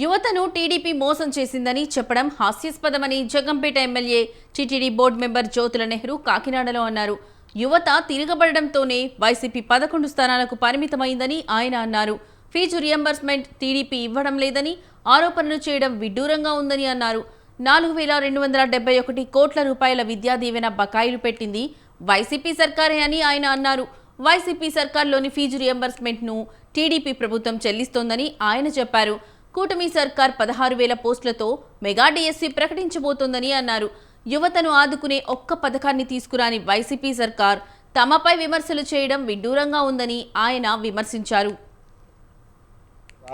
యువతను టీడీపీ మోసం చేసిందని చెప్పడం హాస్యాస్పదమని Jaggampeta MLA TTD board member Jyothula Nehru కాకినాడలో అన్నారు. యువత తిరగబడడంతోనే వైసీపీ పదకొండు స్థానాలకు పరిమితమైందని ఆయన అన్నారు. ఫీజు రియంబర్స్మెంట్ టీడీపీ ఇవ్వడం లేదని ఆరోపణలు చేయడం విడ్డూరంగా ఉందని అన్నారు. నాలుగు వేల రెండు వందల డెబ్బై ఒకటి కోట్ల రూపాయల విద్యా దీవెన బకాయిలు పెట్టింది వైసీపీ సర్కారే అని ఆయన అన్నారు. వైసీపీ సర్కార్లోని ఫీజు రియంబర్స్మెంట్ను టీడీపీ ప్రభుత్వం చెల్లిస్తోందని ఆయన చెప్పారు. కూటమి సర్కార్ పదహారు వేల పోస్టులతో మెగా డిఎస్సి ప్రకటించబోతోందని అన్నారు. యువతను ఆదుకునే ఒక్క పథకాన్ని తీసుకురాని వైసీపీ సర్కార్ తమపై విమర్శలు చేయడం విడ్డూరంగా ఉందని ఆయన విమర్శించారు.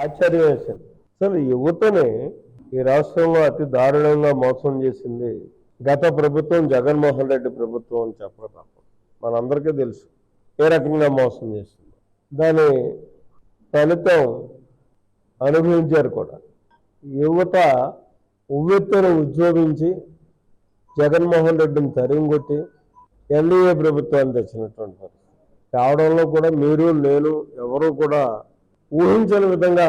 అసలు యువతనే ఈ రాష్ట్రంలో అతి దారుణంగా మోసం చేసింది గత ప్రభుత్వం జగన్మోహన్ రెడ్డి ప్రభుత్వం అని చెప్పడం తప్ప మనందరికీ తెలుసు ఏ రకంగా మోసం చేసింది. దాని ఫలితం అనుభవించారు కూడా. యువత ఉవ్వెత్తున ఉద్యోగించి జగన్మోహన్ రెడ్డిని తరిమికొట్టి ఎన్డీఏ ప్రభుత్వాన్ని తెచ్చినటువంటి పరిస్థితి. కావడంలో కూడా మీరు నేను ఎవరు కూడా ఊహించని విధంగా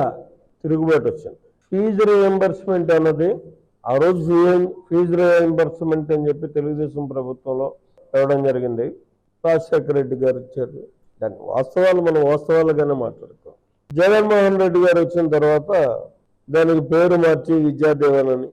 తిరుగుబాటు వచ్చింది. ఫీజు రియంబర్స్మెంట్ అన్నది ఆ రోజు ఫీజు రియంబర్స్మెంట్ అని చెప్పి తెలుగుదేశం ప్రభుత్వంలో ఇవ్వడం జరిగింది. రాజశేఖర రెడ్డి గారు ఇచ్చారు. దాని వాస్తవాలు మనం వాస్తవాలుగానే మాట్లాడుకోవాలి. జగన్మోహన్ రెడ్డి గారు వచ్చిన తర్వాత దానికి పేరు మార్చి విద్యాదేవన్ అని.